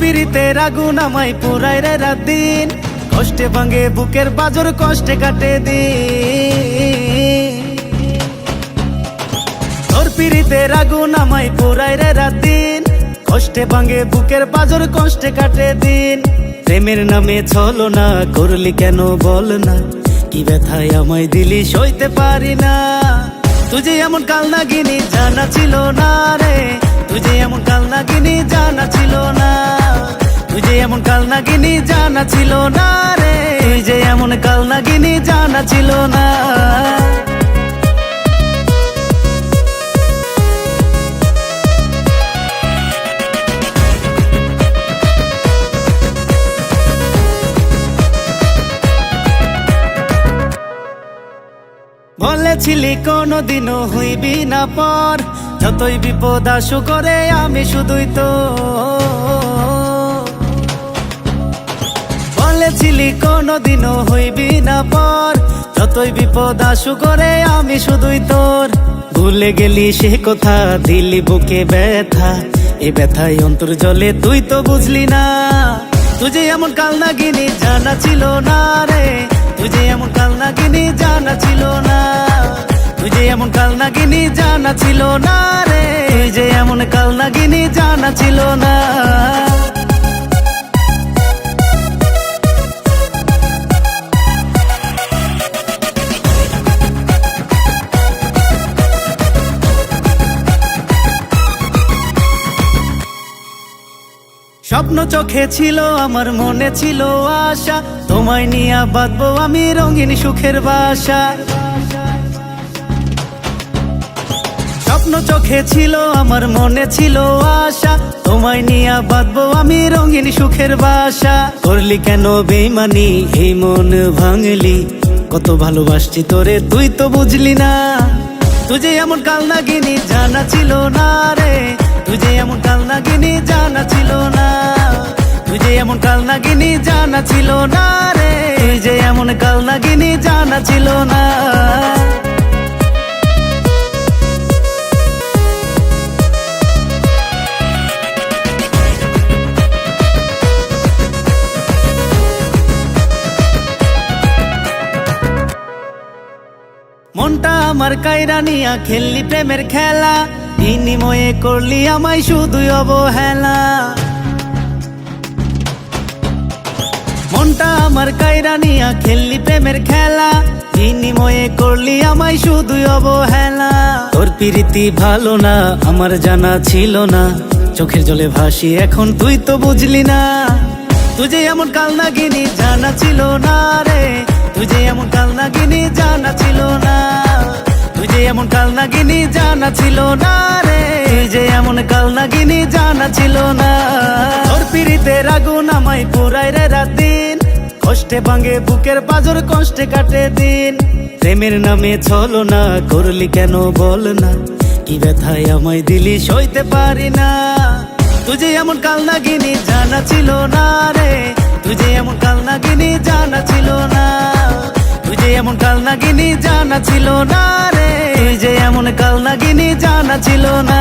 পিড়িতের আগুন আমায় পুরাই রে রাত দিন। কষ্টে ভাঙে বুকের বাজর, কষ্টে কাটে দিন। তোর পিড়িতের আগুন আমায় পুরাই রে রাত দিন। কষ্টে ভাঙে বুকের বাজর, কষ্টে কাটে দিন। প্রেমের নামে চলো না, করলি কেন বল না? কি ব্যথায় আমায় দিলি সইতে পারি না। তুঝে এমন কাল নাগিনি জানা ছিল না রে। তুঝে এমন কাল নাগিনি জানা ছিল না। এমন কাল নাগিনি জানা ছিল না রে। তুই যে এমন কাল নাগিনি জানা ছিল না। বলেছিলি কোনো কোনোদিনও হইবি না পর। যতই বিপদ আসু করে আমি শুধুই তো কোনোদিনও হইবি না পর। যতই বিপদ আসু করে আমি শুধুই তোর। ভুলে গেলি সে কথা, দিলি বুকে ব্যথা। এ ব্যথায় অন্তর জলে তুই তো বুঝলি না। তুঝে এমন কাল নাগিনি জানা ছিল না রে। তুঝে এমন কাল নাগিনি জানা ছিল না। তুঝে এমন কাল নাগিনি জানা ছিল না রে। তুই যে এমন কাল নাগিনি জানা ছিল না। স্বপ্ন চোখে ছিল, আমার মনে ছিল আশা। তোমায় নিয়ে বাঁধবো আমি রঙিন সুখের বাসা স্বপ্ন চোখে ছিল, আমার মনে ছিল আশা। তোমায় নিয়ে বাঁধবো আমি রঙিন সুখের বাসা করলি কেন বেমানি এই মন ভাঙলি। কত ভালোবাসছি তোরে, তুই তো বুঝলি না। তুই যে এমন কাল নাগিনি, জানা ছিল না রে। তুঝে এমন কাল নাগিনি, জানা ছিল না। তুঝে এমন কাল নাগিনি, জানা ছিল না রে। তুই যে এমন কাল নাগিনি, জানা ছিল না। মনটা আমার কায়রা নিয়া খেললি প্রেমের খেলা। বিনিময়ে করলি আমায় শুধুই অবহেলা। মনটা আমার কায়রা নিয়া খেললি প্রেমের খেলা। বিনিময়ে করলি আমায় শুধুই অবহেলা। তোর প্রীতি ভালো না, আমার জানা ছিল না। চোখের জলে ভাসি, এখন তুই তো বুঝলি না। তুঝে এমন কাল নাগিনি জানা ছিল না রে। তুঝে এমন কাল নাগিনি জানা ছিল না। এমন কাল নাগিনি জানা ছিল না রে। তুই যে এমন কাল নাগিনি জানা ছিল না। তোর পিড়িতের আগুন আমায় পুরাই রে রাত দিন। কষ্টে ভাঙে বুকের পাজর, কষ্টে কাটে দিন। প্রেমের নামে চলো না, করলি কেন বল না? কি ব্যথায় আমায় দিলি সইতে পারি না। তুঝে এমন কাল নাগিনি জানা ছিল না রে। তুঝে এমন কাল নাগিনি জানা ছিল না। এমন কাল নাগিনি জানা ছিল না রে। যে এমন কাল নাগিনি জানা ছিল না।